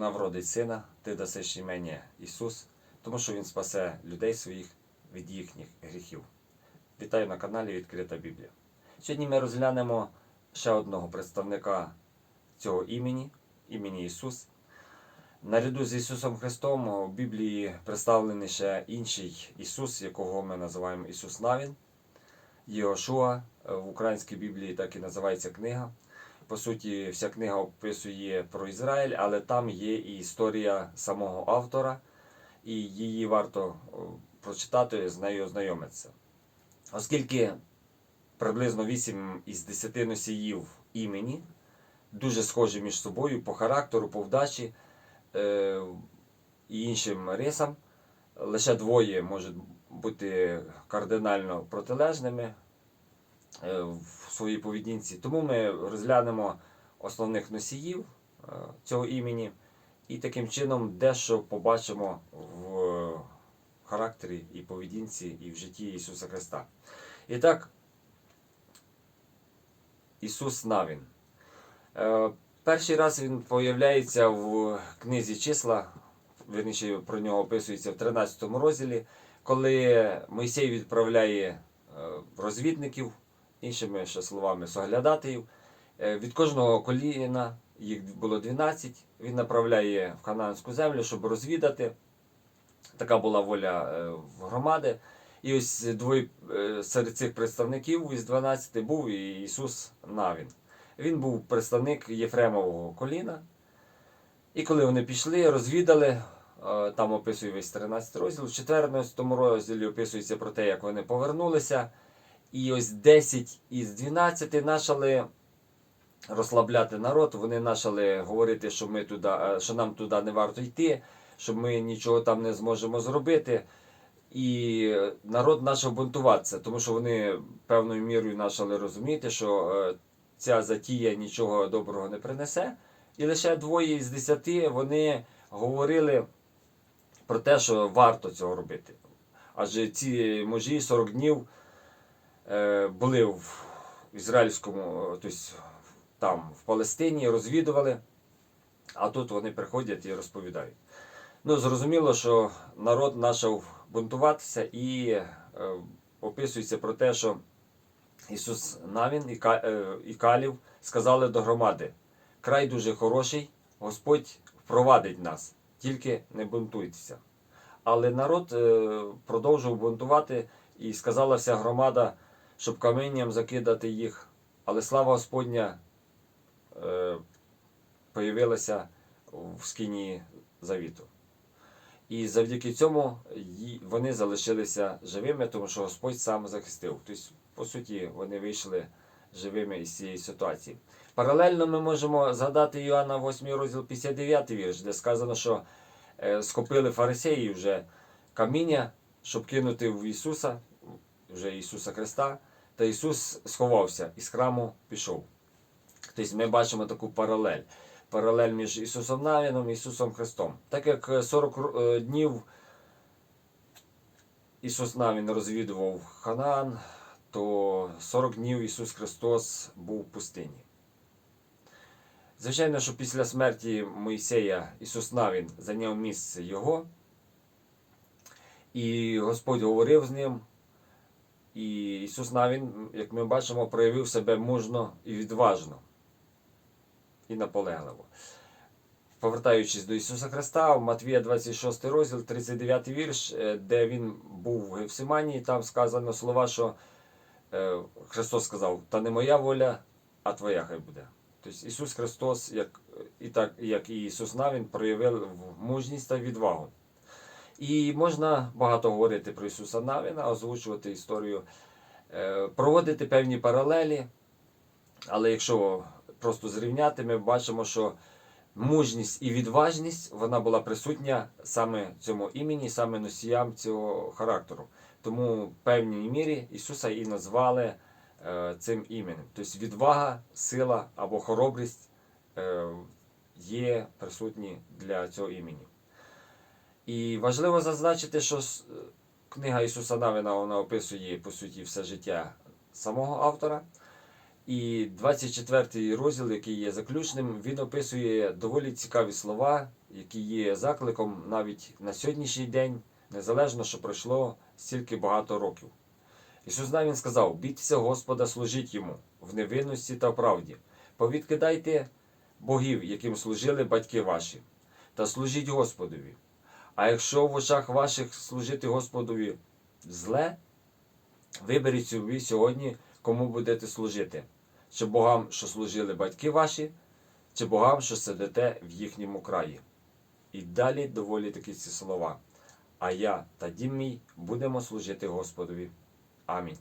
вона вродить сина, ти дасиш імення Ісус, тому що Він спасе людей своїх від їхніх гріхів. Вітаю на каналі Відкрита Біблія. Сьогодні ми розглянемо ще одного представника цього імені, імені Ісус. Наряду з Ісусом Христом у Біблії представлений ще інший Ісус, якого ми називаємо Ісус Навін. Єошуа в українській Біблії так і називається книга. По суті, вся книга описує про Ізраїль, але там є і історія самого автора, і її варто о, прочитати, з нею ознайомитися. Оскільки приблизно 8 із 10 носіїв імені дуже схожі між собою по характеру, по вдачі е, і іншим рисам, лише двоє можуть бути кардинально протилежними е, в своїй поведінці. Тому ми розглянемо основних носіїв е, цього імені і таким чином дещо побачимо в характері і поведінці, і в житті Ісуса Христа. І так, Ісус Навін. Е, Перший раз він появляється в книзі числа, верніше про нього описується в 13 розділі, коли Мойсей відправляє е, розвідників, іншими ще словами, соглядатаїв. Е, Від кожного коліна, їх було 12, він направляє в Ханаанську землю, щоб розвідати. Така була воля е, громади. І ось двоє е, серед цих представників із 12 був і Ісус Навін. Він був представник Єфремового коліна. І коли вони пішли, розвідали, там описує весь 13 розділ, в 14 розділі описується про те, як вони повернулися. І ось 10 із 12 почали розслабляти народ. Вони почали говорити, що, ми туди, е, що нам туди не варто йти, що ми нічого там не зможемо зробити. І народ почав бунтуватися, тому що вони певною мірою почали розуміти, що е, ця затія нічого доброго не принесе. І лише двоє з десяти вони говорили про те, що варто цього робити. Адже ці мужі 40 днів були в ізраїльському, е, тобто там в Палестині, розвідували, а тут вони приходять і розповідають. Ну, зрозуміло, що народ почав бунтуватися і е, описується про те, що Ісус Навін і, Ка- е, і Калів сказали до громади: край дуже хороший, Господь впровадить нас, тільки не бунтуйтеся. Але народ е, продовжував бунтувати і сказала вся громада, щоб каменням закидати їх. Але слава Господня е, появилася в скині завіту. І завдяки цьому вони залишилися живими, тому що Господь сам захистив. Тобто, по суті, вони вийшли живими із цієї ситуації. Паралельно ми можемо згадати Іоанна 8 розділ 59 вірш, де сказано, що е, схопили фарисеї вже каміння, щоб кинути в Ісуса, вже Ісуса Христа, та Ісус сховався і з храму пішов. Тобто ми бачимо таку паралель. Паралель між Ісусом Навіном і Ісусом Христом. Так як е, 40 е, днів Ісус Навін розвідував Ханаан, то 40 днів Ісус Христос був в пустині. Звичайно, що після смерті Моїсея Ісус Навін зайняв місце Його, і Господь говорив з ним. І Ісус Навін, як ми бачимо, проявив себе мужно і відважно і наполегливо. Повертаючись до Ісуса Христа, в Матвія 26 розділ, 39 вірш, е, де він був в Гефсиманії, там сказано слова, що е, Христос сказав, та не моя воля, а твоя хай буде. Тобто Ісус Христос, як і так як і Ісус Навін, проявив мужність та відвагу. І можна багато говорити про Ісуса Навіна, озвучувати історію, е, проводити певні паралелі. Але якщо просто зрівняти, ми бачимо, що мужність і відважність вона була присутня саме цьому імені, саме носіям цього характеру. Тому в певній мірі Ісуса і назвали е, цим іменем. Тобто відвага, сила або хоробрість е, є присутні для цього імені. І важливо зазначити, що книга Ісуса Навина вона описує по суті все життя самого автора. І 24 розділ, який є заключним, він описує доволі цікаві слова, які є закликом навіть на сьогоднішній день, незалежно, що пройшло стільки багато років. Ісус навіть сказав: бійтеся Господа, служіть йому в невинності та правді. Повідкидайте богів, яким служили батьки ваші, та служіть Господові. А якщо в очах ваших служити Господові зле, виберіть собі сьогодні, кому будете служити, чи богам, що служили батьки ваші, чи богам, що сидите в їхньому краї. І далі доволі такі ці слова. А я та дім мій будемо служити Господові. Амінь.